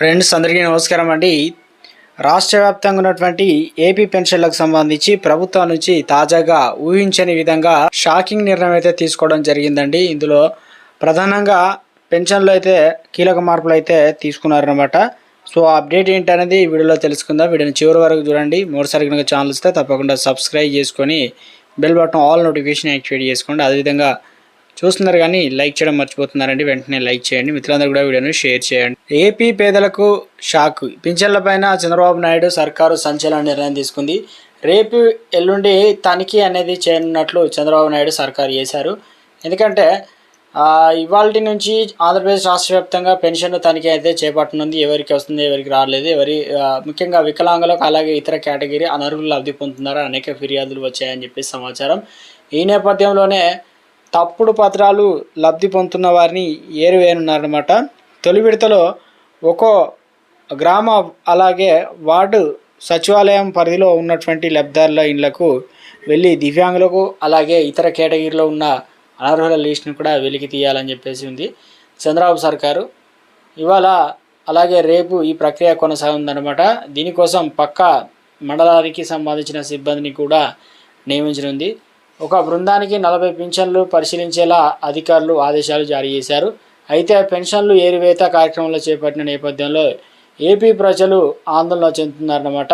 Friends అందరికీ నమస్కారం అండి. రాష్ట్ర వ్యాప్తంగా ఉన్నటువంటి ఏపీ పెన్షన్లకు సంబంధించి ప్రభుత్వం నుంచి తాజాగా ఊహించని విధంగా షాకింగ్ నిర్ణయం అయితే తీసుకోవడం జరిగిందండి. ఇందులో ప్రధానంగా పెన్షన్లు అయితే కీలక మార్పులు అయితే తీసుకున్నారనమాట సో అప్డేట్ ఏంటనేది వీడియోలో తెలుసుకుందాం. వీడియోని చివరి వరకు చూడండి. మూడుసారి కనుక ఛానల్ వస్తే తప్పకుండా సబ్స్క్రైబ్ చేసుకొని bell button all notification activate చేసుకోండి. అదేవిధంగా చూస్తున్నారు కానీ లైక్ చేయడం మర్చిపోతున్నారండి. వెంటనే లైక్ చేయండి. మిత్రులందరూ కూడా వీడియోని షేర్ చేయండి. ఏపీ పేదలకు షాక్. పింఛన్లపైన చంద్రబాబు నాయుడు సర్కారు సంచలన నిర్ణయం తీసుకుంది. రేపు ఎల్లుండి తనిఖీ అనేది చేయనున్నట్లు చంద్రబాబు నాయుడు సర్కారు చేశారు. ఎందుకంటే ఇవాళ నుంచి ఆంధ్రప్రదేశ్ రాష్ట్ర వ్యాప్తంగా పెన్షన్ తనిఖీ అయితే చేపట్టనుంది. ఎవరికి వస్తుంది ఎవరికి రాలేదు ఎవరి ముఖ్యంగా వికలాంగులకు అలాగే ఇతర కేటగిరీ అనర్హులు లబ్ధి పొందుతున్నారు అనేక ఫిర్యాదులు వచ్చాయని చెప్పి సమాచారం. ఈ నేపథ్యంలోనే తప్పుడు పత్రాలు లబ్ధి పొందుతున్న వారిని ఏరువేయనున్నారనమాట తొలి విడతలో ఒక్కో గ్రామ అలాగే వార్డు సచివాలయం పరిధిలో ఉన్నటువంటి లబ్ధిదారుల ఇండ్లకు వెళ్ళి దివ్యాంగులకు అలాగే ఇతర కేటగిరీలో ఉన్న అనర్హుల లిస్టును కూడా వెలికి తీయాలని చెప్పేసి ఉంది చంద్రబాబు సర్కారు. ఇవాళ అలాగే రేపు ఈ ప్రక్రియ కొనసాగుందన్నమాట దీనికోసం పక్క మండలానికి సంబంధించిన సిబ్బందిని కూడా నియమించనుంది. ఒక బృందానికి నలభై పింఛన్లు పరిశీలించేలా అధికారులు ఆదేశాలు జారీ చేశారు. అయితే పెన్షన్లు ఏరివేత కార్యక్రమంలో చేపట్టిన నేపథ్యంలో ఏపీ ప్రజలు ఆందోళన చెందుతున్నారన్నమాట.